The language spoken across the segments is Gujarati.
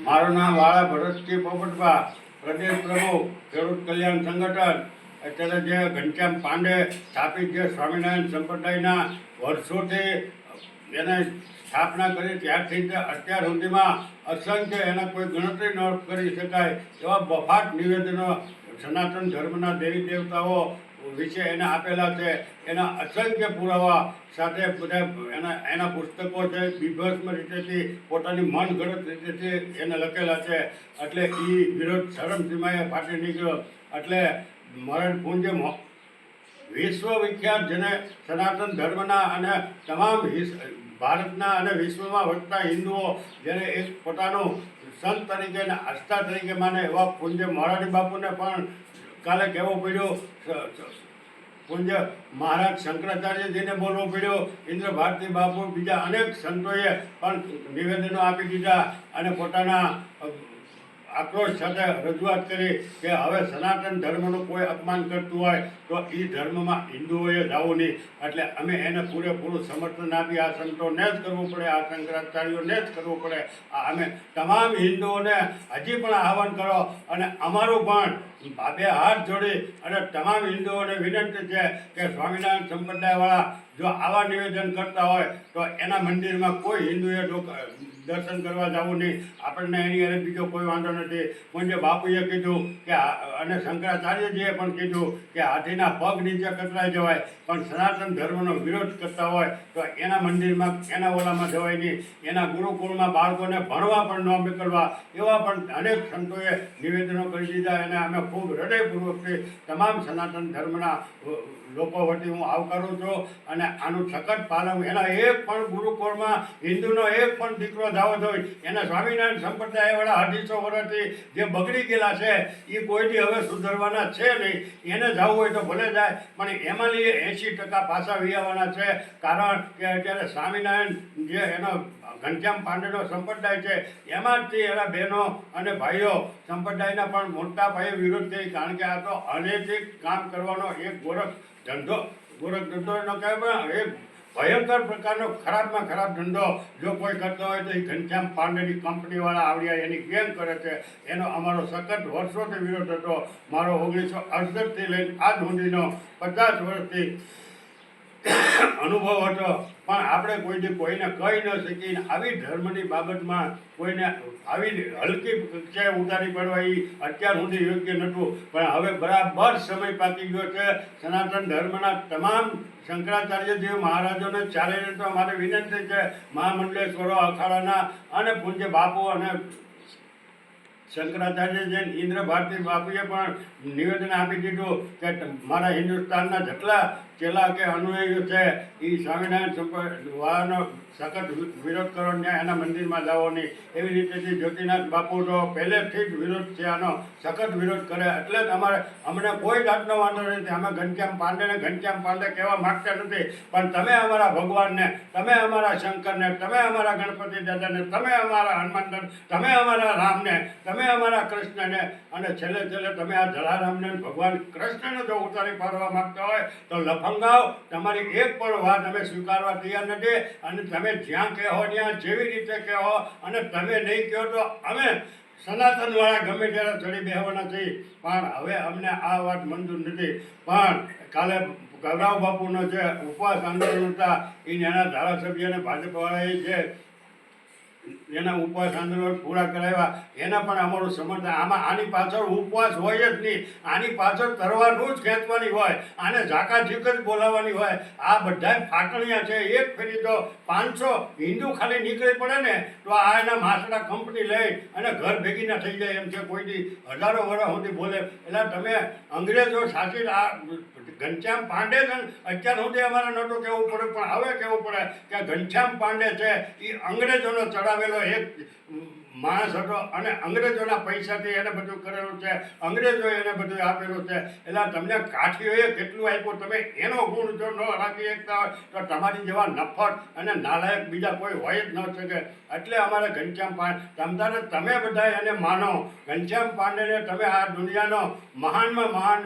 મારું નામ વાળા ભરતસિંહ પોપટભા પ્રદેશ પ્રમુખ ખેડૂત કલ્યાણ સંગઠન. અત્યારે જે ઘનશ્યામ પાંડે સ્થાપિત જે સ્વામિનારાયણ સંપ્રદાયના વર્ષોથી એને સ્થાપના કરી, ત્યારથી અત્યાર સુધીમાં અસંખ્ય એના કોઈ ગણતરી ન કરી શકાય એવા બફાટ નિવેદનો સનાતન ધર્મના દેવી દેવતાઓ વિશે એને આપેલા છે, એના અસંખ્ય પુરાવા સાથે બધા એના એના પુસ્તકો છે બીભત્મ રીતેથી પોતાની મનગણત રીતેથી એને લખેલા છે. એટલે એ વિરોધ શરમસીમાએ ફાટી નીકળ્યો. એટલે મરણ પૂંજ વિશ્વવિખ્યાત વિશ્વ વિખ્યાત જેને સનાતન ધર્મના અને તમામ ભારતના અને વિશ્વમાં વસતા હિન્દુઓ જેને એક પોતાનું સંત તરીકે અને આસ્થા તરીકે માને એવા પૂજ્ય મોરારી બાપુને પણ કાલે કહેવું પડ્યું પૂજ્ય મહારાજ શંકરાચાર્યજીને બોલવો પડ્યો, ઇન્દ્ર ભારતી બાપુ બીજા અનેક સંતોએ પણ નિવેદનો આપી દીધા અને પોતાના આક્રોશ સાથે રજૂઆત કરી કે હવે સનાતન ધર્મનું કોઈ અપમાન કરતું હોય તો એ ધર્મમાં હિન્દુઓએ જવું નહીં. એટલે અમે એને પૂરેપૂરું સમર્થન આપી, આ સંતોને જ કરવું પડે, આ શંકરાચાર્યોને જ કરવું પડે. આ અમે તમામ હિન્દુઓને હજી પણ આહવાન કરો અને અમારું પણ બે હાથ જોડી અને તમામ હિન્દુઓને વિનંતી છે કે સ્વામિનારાયણ સંપ્રદાયવાળા જો આવા નિવેદન કરતા હોય તો એના મંદિરમાં કોઈ હિન્દુએ દર્શન કરવા જવું નહીં. આપણને એની અરે બીજો કોઈ વાંધો નથી. પૂજ્ય બાપુએ કીધું કે અને શંકરાચાર્યજીએ પણ કીધું કે હાથીના પગ નીચે કતરાઈ જવાય. પણ સનાતન ધર્મનો વિરોધ કરતા હોય તો એના મંદિરમાં, એના ઓલામાં જવાય નહીં. એના ગુરુકુળમાં બાળકોને ભણવા પણ ન મોકલવા. એવા પણ અનેક સંતોએ નિવેદનો કરી દીધા. અને અમે ખૂબ હૃદયપૂર્વકથી તમામ સનાતન ધર્મના લોકો વતી હું આવકારું છું અને આનું સખત પાલન એના એક પણ ગુરુકુળમાં હિન્દુનો એક પણ દીકરો જાવો જોઈએ એના સ્વામિનારાયણ સંપ્રદાયવાળા અઢીસો વર્ષથી જે બગડી ગયેલા છે એ કોઈથી હવે સુધરવાના છે નહીં. એને જવું હોય તો ભલે જાય, પણ એમાંની એંશી ટકા પાછા વિયાવાના છે. કારણ કે અત્યારે સ્વામિનારાયણ જે એનો ઘનશ્યામ પાંડેનો સંપ્રદાય છે. એમાંથી એના બહેનો અને ભાઈઓ સંપ્રદાયના પણ મોટા પાયે વિરોધ થઈ કારણ કે આ તો અનૈતિક કામ કરવાનો એક ગોરખ ધંધો. ગોરખ ધંધો એનો કહેવાય પણ એક ભયંકર પ્રકારનો ખરાબમાં ખરાબ ધંધો જો કોઈ કરતો હોય તો એ ઘનશ્યામ પાંડેની કંપનીવાળા આવડ્યા એની ગેમ કરે છે? એનો અમારો સખત વર્ષોથી વિરોધ હતો. મારો ઓગણીસો અડસઠથી લઈને આજ સુધીનો પચાસ વર્ષથી અનુભવ હતો. પણ આપણે કોઈથી કોઈને કહી ન શકીને આવી ધર્મની બાબતમાં કોઈને આવી હલકી કક્ષાએ ઉતારી પડવા એ અત્યાર સુધી યોગ્ય નહોતું. પણ હવે બરાબર સમય પાકી ગયો છે. સનાતન ધર્મના તમામ શંકરાચાર્ય શંકરાચાર્યજી મહારાજોને ચાલે તો મારી વિનંતી છે, મહામંડલેશ્વરો, અખાડાના અને પૂજ્ય બાપુ અને શંકરાચાર્ય જૈન ઇન્દ્ર ભારતી બાપુએ પણ નિવેદન આપી દીધું કે મારા હિન્દુસ્તાનના જેટલા ચેલા કે અનુયાયીઓ છે એ સ્વામિનારાયણ સંપ્રદાયનો સખત વિરોધ કરો ને એના મંદિરમાં જાઓ એવી રીતેથી જ્યોતિનાથ બાપુ તો પહેલેથી જ વિરોધ છે, આનો સખત વિરોધ કરે. એટલે જ અમારે, અમને કોઈ જાતનો વાંધો નથી. અમે ઘનશ્યામ પાંડેને ઘનશ્યામ પાંડે કહેવા માગતા નથી. પણ તમે અમારા ભગવાનને, તમે અમારા શંકરને, તમે અમારા ગણપતિ દાદાને, તમે અમારા હનુમાન તમે અમારા રામને, તમે અમારા કૃષ્ણને, અને છેલ્લે છેલ્લે તમે આ જલારામને ભગવાન કૃષ્ણને જો ઉતારી પાડવા માગતા હોય, તો લફંગાઓ તમારી એક પણ વાત અમે સ્વીકારવા તૈયાર નથી અને તમે જ્યાં કહો ત્યાં જેવી રીતે કહો અને તમે નહીં કહો તો અમે સનાતનવાળા ગમે ત્યારે ચડી બેહવાના થઈ પણ હવે અમને આ વાત મંજૂર નથી. પણ કાલે ગૌરાવ બાપુનો જે ઉપવાસ આંદોલન હતા એ એના ધારાસભ્યને ભાજપવાળાએ જે એના ઉપવાસ આંદોલન પૂરા કરાવ્યા. એના પણ અમારું સમર્થન. આમાં આની પાછળ ઉપવાસ હોય જ નહીં. આની પાછળ તરવાનું જ ખેંચવાની હોય. આને ઝાકાઝીક જ બોલાવવાની હોય. આ બધા ફાટણિયા છે. એક ફેરી તો પાંચસો હિન્દુ ખાલી નીકળી પડે ને, તો આ એના માસડા કંપની લઈ અને ઘર ભેગી ના થઈ જાય એમ છે. કોઈથી હજારો વર્ષ સુધી બોલે. એટલે તમે અંગ્રેજો શાસિત આ ઘનશ્યામ પાંડે છે અત્યાર સુધી અમારે નહોતું કહેવું પડે, પણ હવે કહેવું પડે કે ઘનશ્યામ પાંડે છે એ અંગ્રેજોનો ચડાવેલો એક માણસ હતો અને અંગ્રેજોના પૈસાથી એને બધું કરેલું છે, અંગ્રેજોએ એને બધું આપેલું છે. એટલે તમને કાઠીઓએ કેટલું આપ્યું? તમે એનો ગુણ જો ન રાખી શકતા હોય, તો તમારી જેવા નફટ અને નાલાયક બીજા કોઈ હોય જ ન શકે. એટલે અમારે ઘનશ્યામ પાંડે, તમતાને તમે બધા એને માનો. ઘનશ્યામ પાંડેને તમે આ દુનિયાનો મહાનમાં મહાન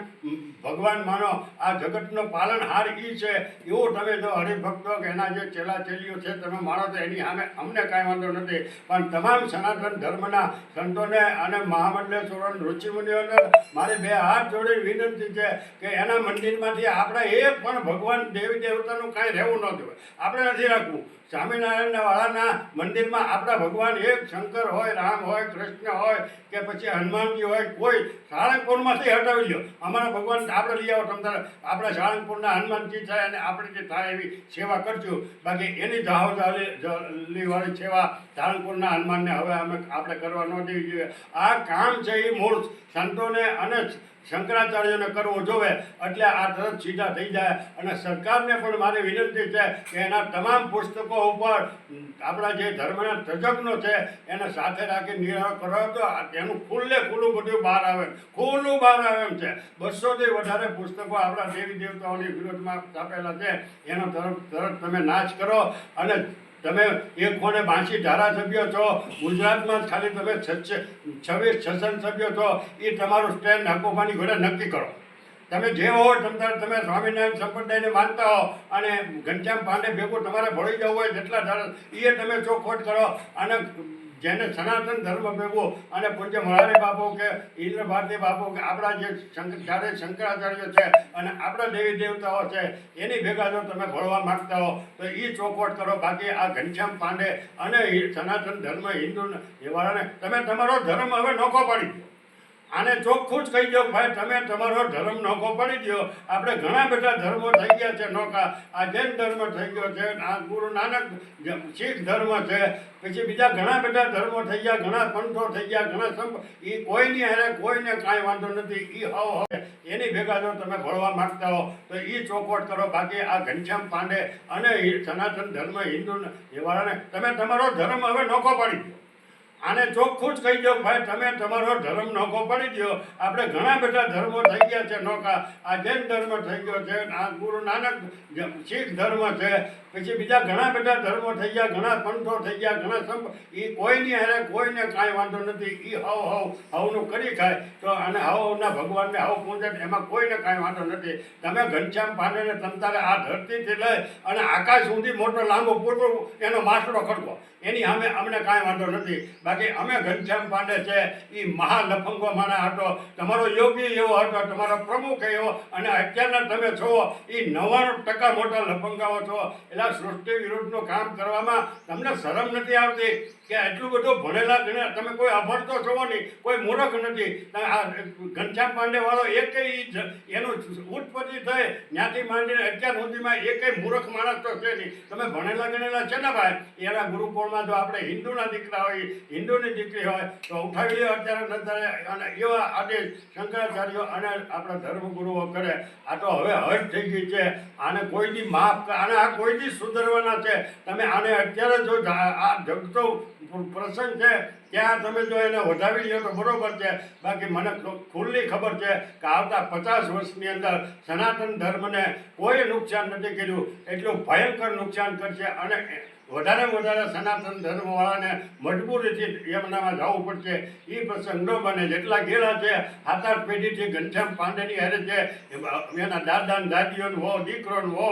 ભગવાન માનો. આ જગતનો પાલનહાર ઈ છે, એવો તમે જો હરિભક્તો એના જે ચેલા ચેલીઓ છે, તમે માણો તો એની સામે અમને કાંઈ વાંધો નથી. પણ તમામ સનાતન ધર્મના સંતોને અને મહામંડળેશ્વર ઋષિમુનિઓને મારી બે હાથ જોડી વિનંતી છે કે એના મંદિરમાંથી આપણે એક પણ ભગવાન દેવી દેવતાનું કાંઈ રહેવું ન જોઈએ. આપણે નથી રાખવું. સ્વામિનારાયણ વાળાના મંદિરમાં આપણા ભગવાન એક શંકર હોય, રામ હોય, કૃષ્ણ હોય કે પછી હનુમાનજી હોય, કોઈ સાળંગપુરમાંથી હટાવી લો અમારા ભગવાન આપણે લઈ આવો, તમ તારે આપણા સાળંગપુરના હનુમાનજી થાય અને આપણે જે થાય એવી સેવા કરશું બાકી એની જાહોજાલી વાળી સેવા સાળંગપુરના હનુમાનને હવે અમે આપણે કરવા ન દેવી જોઈએ. આ કામ છે એ મૂળ. સંતોને અને શંકરાચાર્યોને કરવો જોવે, એટલે આ તરત સીધા થઈ જાય. અને સરકારને પણ મારી વિનંતી છે કે એના તમામ પુસ્તકો ઉપર આપણા જે ધર્મના તજજ્ઞો છે, એને સાથે રાખી નિર્ણય કરો તો એનું ખુલ્લે ખુલ્લું બધું બહાર આવે. ખુલ્લું બહાર આવે એમ છે. બસોથી વધારે પુસ્તકો આપણા દેવી દેવતાઓની વિરોધમાં છાપેલા છે. એનો તરફ તરત તમે નાશ કરો. અને તમે એક કોણે બાંસી ધારાસભ્ય છો, ગુજરાતમાં ખાલી તમે છવ્વીસ છસન સભ્યો છો એ તમારું સ્ટેન્ડ હકુમાની ઘોડે નક્કી કરો. તમે જે હો, તમ તમે સ્વામિનારાયણ સંપ્રદાયને માનતા હો, અને ઘનશ્યામ પાંડે ભેગું તમારે ભળી જવું હોય જેટલા ધારા એ તમે ચોખવટ કરો, અને જેને સનાતન ધર્મ ભેગો અને પૂજ્ય મોરારી બાપુ કે ઇન્દ્ર ભારતી બાપુ કે આપણા જે ચારે શંકરાચાર્ય છે અને આપણા દેવી દેવતાઓ છે, એની ભેગા જો તમે ભળવા માંગતા હો, તો એ ચોખવટ કરો. બાકી આ ઘનશ્યામ પાંડે અને સનાતન ધર્મ હિન્દુ નિવારણે તમે તમારો ધર્મ હવે નોખો પાડી દો. આને ચોખ્ખું જ કહી દો ભાઈ તમે તમારો ધર્મ નોખો પડી દો આપણે ઘણા બધા ધર્મો થઈ ગયા છે નોખા. આ જૈન ધર્મ થઈ ગયો છે, આ ગુરુ નાનક શીખ ધર્મ છે. પછી બીજા ઘણા બધા ધર્મો થઈ ગયા, ઘણા પંથો થઈ ગયા, ઘણા સંપ એ કોઈની હારે કોઈને કાંઈ વાંધો નથી. એ હવ હવે. એની ભેગા જો તમે ભળવા માંગતા હો, તો એ ચોખવટ કરો. બાકી આ ઘનશ્યામ પાંડે અને સનાતન ધર્મ હિન્દુ નિવારણે તમે તમારો ધર્મ હવે નોખો પાડી દો આને ચોખ્ખું જ કહી દો ભાઈ તમે તમારો ધર્મ નોખો પડી દો આપણે ઘણા બધા ધર્મો થઈ ગયા છે નોખા. આ જૈન ધર્મ થઈ ગયો છે, આ ગુરુ નાનક શીખ ધર્મ છે. પછી બીજા ઘણા બધા ધર્મો થઈ ગયા, ઘણા પંથો થઈ ગયા, ઘણા સંપ એ કોઈની હારે કોઈને કાંઈ વાંધો નથી. એ હવ હવ, હવનું કરી ખાય. તો અને હવના ભગવાનને હવ પૂજે એમાં કોઈને કાંઈ વાંધો નથી. તમે ઘનશ્યામ પાંડેને તમતારે આ ધરતીથી લઈ અને આકાશ સુધી મોટો લાંબો પૂરતો એનો માસડો ખડકો. એની સામે અમને કાંઈ વાંધો નથી. બાકી અમે ઘનશ્યામ પાંડે છે એ મહાલફંગો માણા હતો. તમારો યોગી એવો હતો, તમારો પ્રમુખ એવો. અને અત્યારના તમે છો એ નવ્વાણું ટકા મોટા લફંગાઓ છો. એટલે સૃષ્ટિ વિરુદ્ધનું કામ કરવામાં તમને શરમ નથી આવતી? કે એટલું બધું ભણેલા ગણ્યા, તમે કોઈ અભણતો છો નહીં, કોઈ મૂર્ખ નથી. આ ઘનશ્યામ પાંડે વાળો એકેય એનું ઉત્પત્તિ થઈ જ્ઞાતિ માંડીને અત્યાર સુધીમાં એકેય મૂર્ખ માણસ તો છે નહીં. તમે ભણેલા ગણેલા છે ને ભાઈ, એના ગુરુકુળમાં જો આપણે હિન્દુના દીકરા હોય, હિન્દુની દીકરી હોય, તો ઉઠાવી અત્યારે નતારે અને એવા આદેશ શંકરાચાર્યો અને આપણા ધર્મગુરુઓ કરે. આ તો હવે હજ થઈ ગઈ છે. આને કોઈની માફ આને આ કોઈની સુધરવાના છે. તમે આને અત્યારે જો, આ જગતો પ્રસંગ છે. ત્યાં તમે જો એને વધાવી લો તો બરોબર છે. બાકી મને ખુલ્લી ખબર છે કે આવતા પચાસ વર્ષની અંદર સનાતન ધર્મને કોઈ નુકસાન નથી કર્યું. એટલું ભયંકર નુકસાન કરશે અને વધારે વધારે સનાતન ધર્મવાળાને મજબૂરીથી એમનામાં જવું પડશે. એ પ્રસંગ ન બને. જેટલા ગેરા છે સાત આઠ પેઢીથી ઘનશ્યામ પાંડેની હારે છે એના દાદા ને દાદીઓ ને વહુ દીકરો ને વહુ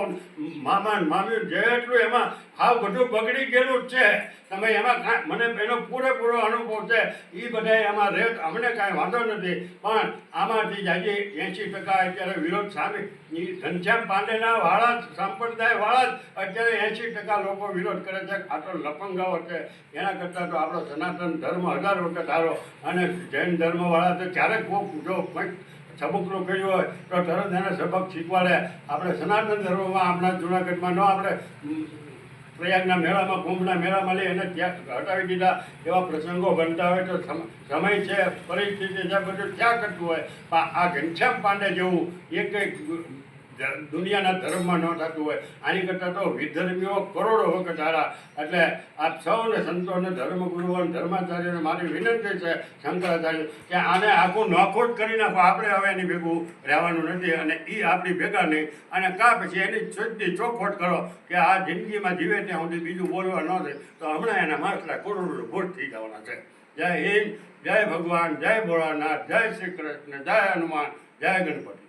મામા મામી જેટલું એમાં હાવ બધું બગડી ગયેલું જ છે. તમે એમાં કાંઈ, મને એનો પૂરેપૂરો અનુભવ છે. એ બધા એમાં રહે અમને કાંઈ વાંધો નથી. પણ આમાંથી જ આજે એંશી ટકા અત્યારે વિરોધ સામે. ઘનશ્યામ પાંડેના વાળા સંપ્રદાય વાળા જ અત્યારે એંશી ટકા લોકો વિરોધ કરે છે આ તો લફંગાઓ છે એના કરતાં તો આપણો સનાતન ધર્મ હજાર વખત સારો અને જૈન ધર્મવાળા તો ક્યારેક કોઈ જો કંઈક સબકનું કર્યું હોય, તો તરત એને સબક શીખવાડે આપણે સનાતન ધર્મમાં આપણા જુનાગઢમાં ન આપણે પ્રયાગના મેળામાં, કુંભના મેળામાં લઈ એને ત્યાં હટાવી દીધા. એવા પ્રસંગો બનતા હોય તો સમય છે, પરિસ્થિતિ છે, બધું ત્યાં કરતું હોય. પણ આ ઘનશ્યામ પાંડે જેવું એક એક દુનિયાના ધર્મમાં ન થતું હોય. આની કરતાં તો વિધર્મીઓ કરોડો વખત હારા એટલે આપ સૌને સંતોને ધર્મગુરુઓ ધર્માચાર્યોને મારી વિનંતી છે, શંકરાચાર્ય, કે આને આખું નોખોટ કરી નાખો. આપણે હવે એની ભેગું રહેવાનું નથી અને એ આપણી ભેગા નહીં. અને કા પછી એની સુધી ચોખોટ કરો કે આ જિંદગીમાં જીવે ત્યાં સુધી બીજું બોલવા ન થાય તો હમણાં એના માસલા કરોડો ભૂત થઈ જવાના છે. જય હિન્દ, જય ભગવાન, જય ભોળાનાથ, જય શ્રી કૃષ્ણ, જય હનુમાન, જય ગણપતિ.